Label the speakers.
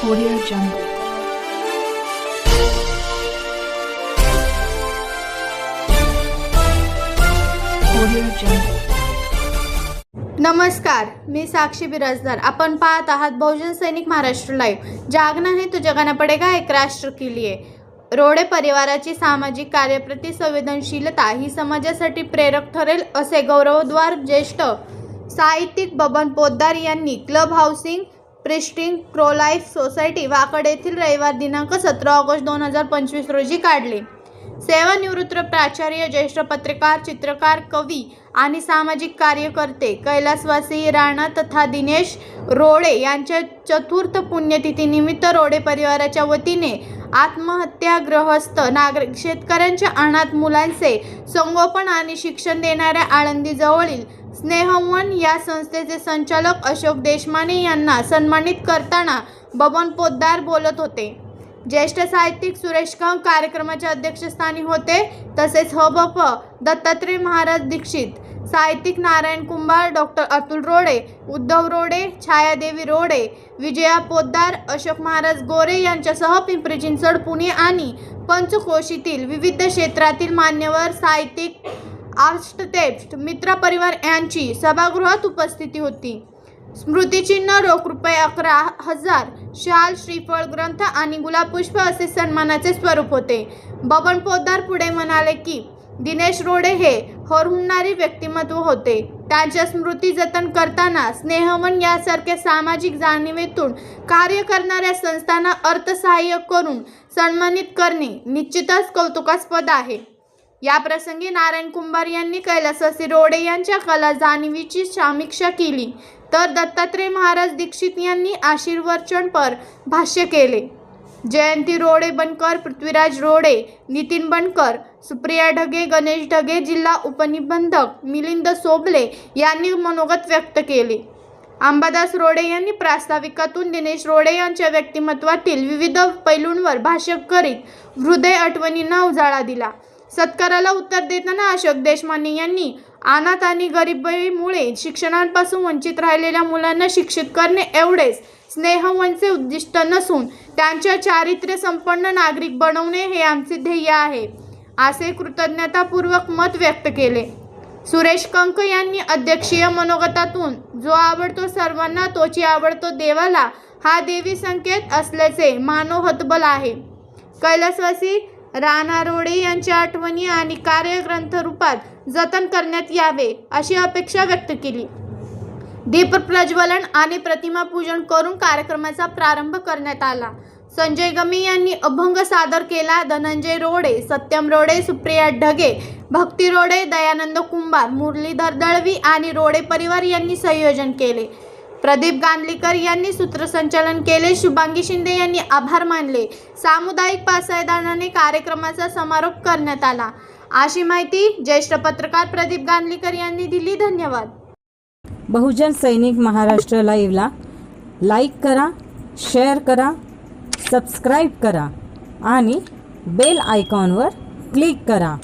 Speaker 1: Audio Jungle. Audio Jungle.
Speaker 2: नमस्कार मी साक्षी बिराजदार आपण पाहत आहात बहुजन सैनिक महाराष्ट्र लाईव्ह जागना है तो जगाना पडेगा एक राष्ट्र के लिए रोडे परिवाराची सामाजिक कार्यप्रती संवेदनशीलता ही समाजासाठी प्रेरक ठरेल असे गौरवद्वार ज्येष्ठ साहित्यिक बबन पोद्दार यांनी club housing pristine prolife society Wakad येथील रविवार दिनांक सतरा ऑगस्ट दोन हजार पंचवीस रोजी काढले. सेवानिवृत्त प्राचार्य ज्येष्ठ पत्रकार चित्रकार कवी आणि सामाजिक कार्यकर्ते कैलासवासी राणा तथा दिनेश रोडे यांच्या चतुर्थ पुण्यतिथीनिमित्त रोडे परिवाराच्या वतीने आत्महत्याग्रहस्थ नागरिक शेतकऱ्यांच्या अनाथ मुलांचे संगोपन आणि शिक्षण देणाऱ्या आळंदीजवळील स्नेहवन या संस्थेचे संचालक अशोक देशमाने यांना सन्मानित करताना बबन पोद्दार बोलत होते. ज्येष्ठ साहित्यिक सुरेश कंक कार्यक्रमाच्या अध्यक्षस्थानी होते तसेच हबप दत्तात्रय महाराज दीक्षित साहित्यिक नारायण कुंभार डॉक्टर अतुल रोडे उद्धव रोडे छायादेवी रोडे विजया पोद्दार अशोक महाराज गोरे यांच्यासह पिंपरी चिंचवड पुणे आणि पंचकोशीतील विविध क्षेत्रातील मान्यवर साहित्यिक आर्टटेप्ट मित्र परिवार यांची सभागृहात उपस्थिती होती. स्मृतिचिन्ह रोख रुपये अकरा हजार शाल श्रीफळ ग्रंथ आणि गुलाबपुष्प असे सन्मानाचे स्वरूप होते. बबन पोद्दार पुढे म्हणाले की दिनेश रोडे हे होरहुणारे व्यक्तिमत्व होते. त्यांच्या स्मृती जतन करताना स्नेहमन यासारख्या सामाजिक जाणीवेतून कार्य करणाऱ्या संस्थांना अर्थसहाय्य करून सन्मानित करणे निश्चितच कौतुकास्पद आहे. या प्रसंगी नारायण कुंभार यांनी कैलासवासी रोडे यांच्या कला जाणीवीची समीक्षा केली. तर दत्तात्रय महाराज दीक्षित यांनी आशीर्वचनपर भाष्य केले. जयंती रोडे बनकर पृथ्वीराज रोडे नितीन बनकर सुप्रिया ढगे गणेश ढगे जिल्हा उपनिबंधक मिलिंद सोबले यांनी मनोगत व्यक्त केले. अंबादास रोडे यांनी प्रास्ताविकातून दिनेश रोडे यांच्या व्यक्तिमत्वातील विविध पैलूंवर भाष्य करीत हृदय आठवणींना उजाळा दिला. सत्काराला उत्तर देताना अशोक देशमाने यांनी अनाथ आणि गरिबीमुळे शिक्षणापासून वंचित राहिलेल्या मुलांना शिक्षित करणे एवढेच. स्नेहवनचे उद्दिष्ट नसून त्यांच्या चारित्र्य संपन्न नागरिक बनवणे हे आमचे ध्येय आहे असे कृतज्ञतापूर्वक मत व्यक्त केले. सुरेश कंक यांनी अध्यक्षीय मनोगतातून जो आवडतो सर्वांना तोची आवडतो देवाला हा देवी संकेत असल्याचे मानव हतबल आहे. कैलासवासी राणा रोडे यांच्या आठवणी आणि कार्यग्रंथ रूपात जतन करण्यात यावे अशी अपेक्षा व्यक्त केली. दीप प्रज्वलन आणि प्रतिमा पूजन करून कार्यक्रमाचा प्रारंभ करण्यात आला. संजय गमी यांनी अभंग सादर केला. धनंजय रोडे सत्यम रोडे सुप्रिया ढगे भक्ती रोडे दयानंद कुंभार मुरलीधर दळवी आणि रोडे परिवार यांनी संयोजन केले. प्रदीप गांधलीकर यांनी सूत्रसंचालन केले. शुभांगी शिंदे यांनी आभार मानले. सामुदायिक पासायदानाने कार्यक्रमाचा समारोप करण्यात आला. अशी माहिती ज्येष्ठ पत्रकार प्रदीप गांधलीकर यांनी दिली. धन्यवाद.
Speaker 3: बहुजन सैनिक महाराष्ट्र लाईव्हला लाईक करा शेअर करा सबस्क्राईब करा आणि बेल आयकॉनवर क्लिक करा.